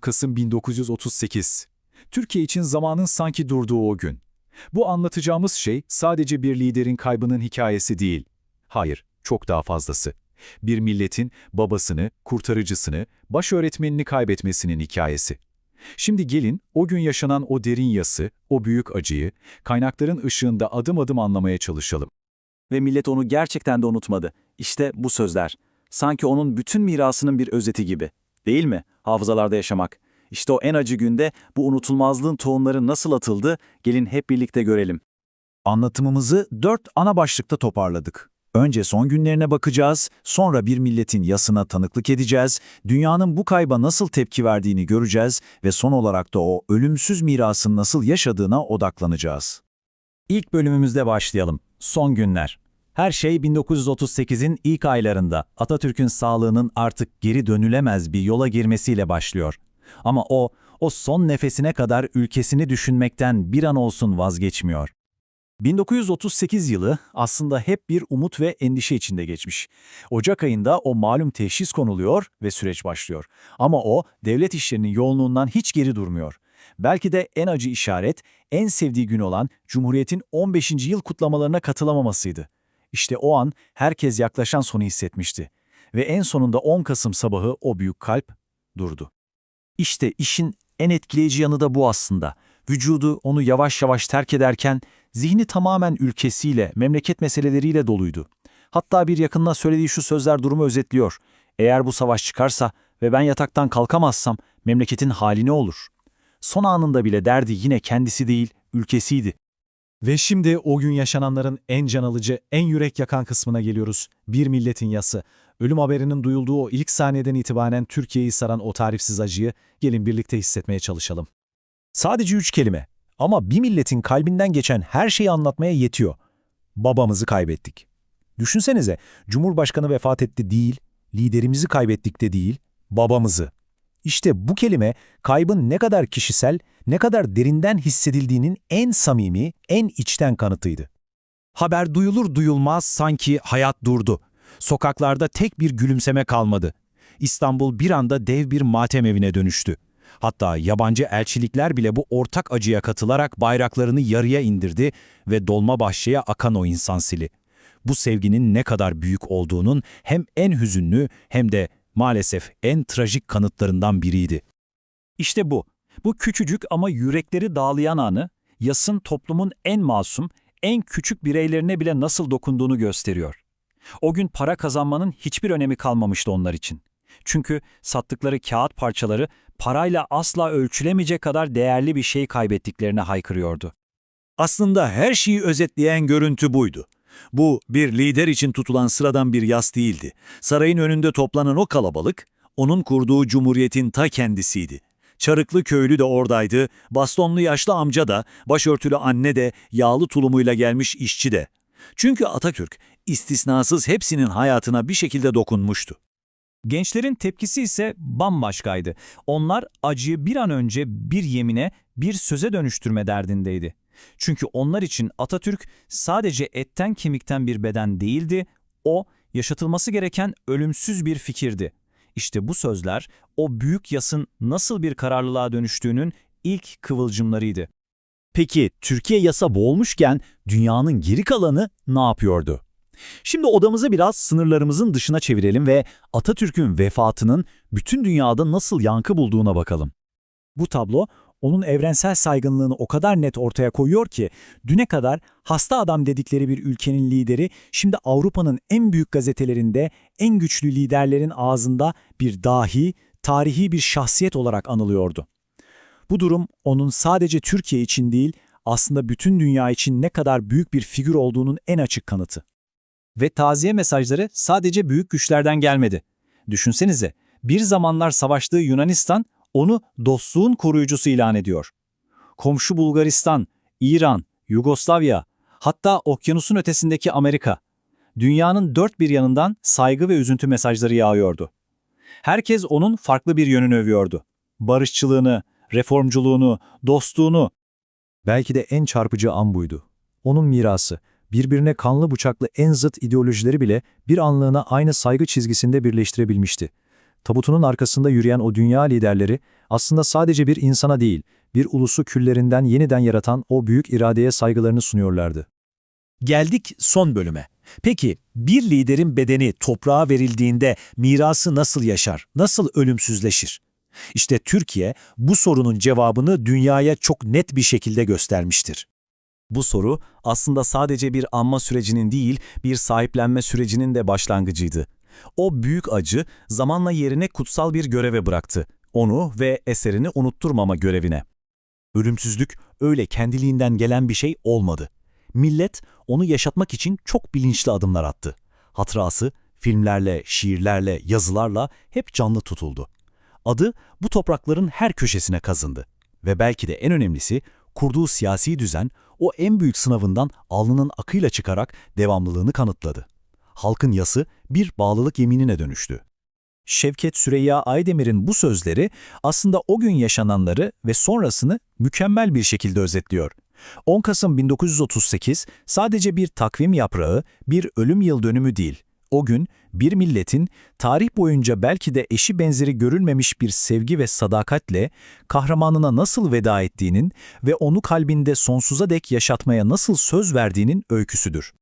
Kasım 1938. Türkiye için zamanın sanki durduğu o gün. Bu anlatacağımız şey sadece bir liderin kaybının hikayesi değil. Hayır, çok daha fazlası. Bir milletin babasını, kurtarıcısını, baş öğretmenini kaybetmesinin hikayesi. Şimdi gelin o gün yaşanan o derin yası, o büyük acıyı, kaynakların ışığında adım adım anlamaya çalışalım. Ve millet onu gerçekten de unutmadı. İşte bu sözler. Sanki onun bütün mirasının bir özeti gibi. Değil mi? Hafızalarda yaşamak. İşte o en acı günde bu unutulmazlığın tohumları nasıl atıldı, gelin hep birlikte görelim. Anlatımımızı dört ana başlıkta toparladık. Önce son günlerine bakacağız, sonra bir milletin yasına tanıklık edeceğiz, dünyanın bu kayba nasıl tepki verdiğini göreceğiz ve son olarak da o ölümsüz mirasın nasıl yaşadığına odaklanacağız. İlk bölümümüzde başlayalım. Son günler. Her şey 1938'in ilk aylarında Atatürk'ün sağlığının artık geri dönülemez bir yola girmesiyle başlıyor. Ama o, o son nefesine kadar ülkesini düşünmekten bir an olsun vazgeçmiyor. 1938 yılı aslında hep bir umut ve endişe içinde geçmiş. Ocak ayında o malum teşhis konuluyor ve süreç başlıyor. Ama o devlet işlerinin yoğunluğundan hiç geri durmuyor. Belki de en acı işaret, en sevdiği gün olan Cumhuriyet'in 15. yıl kutlamalarına katılamamasıydı. İşte o an herkes yaklaşan sonu hissetmişti. Ve en sonunda 10 Kasım sabahı o büyük kalp durdu. İşte işin en etkileyici yanı da bu aslında. Vücudu onu yavaş yavaş terk ederken zihni tamamen ülkesiyle, memleket meseleleriyle doluydu. Hatta bir yakınına söylediği şu sözler durumu özetliyor. Eğer bu savaş çıkarsa ve ben yataktan kalkamazsam memleketin hali ne olur? Son anında bile derdi yine kendisi değil, ülkesiydi. Ve şimdi o gün yaşananların en can alıcı, en yürek yakan kısmına geliyoruz. Bir milletin yası. Ölüm haberinin duyulduğu o ilk saniyeden itibaren Türkiye'yi saran o tarifsiz acıyı gelin birlikte hissetmeye çalışalım. Sadece üç kelime ama bir milletin kalbinden geçen her şeyi anlatmaya yetiyor. Babamızı kaybettik. Düşünsenize, Cumhurbaşkanı vefat etti değil, liderimizi kaybettik de değil, babamızı. İşte bu kelime kaybın ne kadar kişisel, ne kadar derinden hissedildiğinin en samimi, en içten kanıtıydı. Haber duyulur duyulmaz sanki hayat durdu. Sokaklarda tek bir gülümseme kalmadı. İstanbul bir anda dev bir matem evine dönüştü. Hatta yabancı elçilikler bile bu ortak acıya katılarak bayraklarını yarıya indirdi ve Dolmabahçe'ye akan o insan sili. Bu sevginin ne kadar büyük olduğunun hem en hüzünlü hem de maalesef en trajik kanıtlarından biriydi. İşte bu. Bu küçücük ama yürekleri dağlayan anı, yasın toplumun en masum, en küçük bireylerine bile nasıl dokunduğunu gösteriyor. O gün para kazanmanın hiçbir önemi kalmamıştı onlar için. Çünkü sattıkları kağıt parçaları parayla asla ölçülemeyecek kadar değerli bir şey kaybettiklerine haykırıyordu. Aslında her şeyi özetleyen görüntü buydu. Bu bir lider için tutulan sıradan bir yas değildi. Sarayın önünde toplanan o kalabalık, onun kurduğu cumhuriyetin ta kendisiydi. Çarıklı köylü de oradaydı, bastonlu yaşlı amca da, başörtülü anne de, yağlı tulumuyla gelmiş işçi de. Çünkü Atatürk istisnasız hepsinin hayatına bir şekilde dokunmuştu. Gençlerin tepkisi ise bambaşkaydı. Onlar acıyı bir an önce bir yemine, bir söze dönüştürme derdindeydi. Çünkü onlar için Atatürk sadece etten kemikten bir beden değildi, o yaşatılması gereken ölümsüz bir fikirdi. İşte bu sözler o büyük yasın nasıl bir kararlılığa dönüştüğünün ilk kıvılcımlarıydı. Peki Türkiye yasa boğulmuşken dünyanın geri kalanı ne yapıyordu? Şimdi odamızı biraz sınırlarımızın dışına çevirelim ve Atatürk'ün vefatının bütün dünyada nasıl yankı bulduğuna bakalım. Bu tablo onun evrensel saygınlığını o kadar net ortaya koyuyor ki düne kadar hasta adam dedikleri bir ülkenin lideri şimdi Avrupa'nın en büyük gazetelerinde en güçlü liderlerin ağzında bir dahi, tarihi bir şahsiyet olarak anılıyordu. Bu durum onun sadece Türkiye için değil aslında bütün dünya için ne kadar büyük bir figür olduğunun en açık kanıtı. Ve taziye mesajları sadece büyük güçlerden gelmedi. Düşünsenize, bir zamanlar savaştığı Yunanistan onu dostluğun koruyucusu ilan ediyor. Komşu Bulgaristan, İran, Yugoslavya, hatta okyanusun ötesindeki Amerika. Dünyanın dört bir yanından saygı ve üzüntü mesajları yağıyordu. Herkes onun farklı bir yönünü övüyordu. Barışçılığını, reformculuğunu, dostluğunu. Belki de en çarpıcı an buydu. Onun mirası, birbirine kanlı bıçaklı en zıt ideolojileri bile bir anlığına aynı saygı çizgisinde birleştirebilmişti. Tabutunun arkasında yürüyen o dünya liderleri aslında sadece bir insana değil, bir ulusu küllerinden yeniden yaratan o büyük iradeye saygılarını sunuyorlardı. Geldik son bölüme. Peki bir liderin bedeni toprağa verildiğinde mirası nasıl yaşar, nasıl ölümsüzleşir? İşte Türkiye bu sorunun cevabını dünyaya çok net bir şekilde göstermiştir. Bu soru aslında sadece bir anma sürecinin değil, bir sahiplenme sürecinin de başlangıcıydı. O büyük acı zamanla yerine kutsal bir göreve bıraktı. Onu ve eserini unutturmama görevine. Ölümsüzlük öyle kendiliğinden gelen bir şey olmadı. Millet onu yaşatmak için çok bilinçli adımlar attı. Hatırası filmlerle, şiirlerle, yazılarla hep canlı tutuldu. Adı bu toprakların her köşesine kazındı. Ve belki de en önemlisi kurduğu siyasi düzen o en büyük sınavından alnının akıyla çıkarak devamlılığını kanıtladı. Halkın yası bir bağlılık yeminine dönüştü. Şevket Süreyya Aydemir'in bu sözleri aslında o gün yaşananları ve sonrasını mükemmel bir şekilde özetliyor. 10 Kasım 1938 sadece bir takvim yaprağı, bir ölüm yıl dönümü değil. O gün bir milletin tarih boyunca belki de eşi benzeri görülmemiş bir sevgi ve sadakatle kahramanına nasıl veda ettiğinin ve onu kalbinde sonsuza dek yaşatmaya nasıl söz verdiğinin öyküsüdür.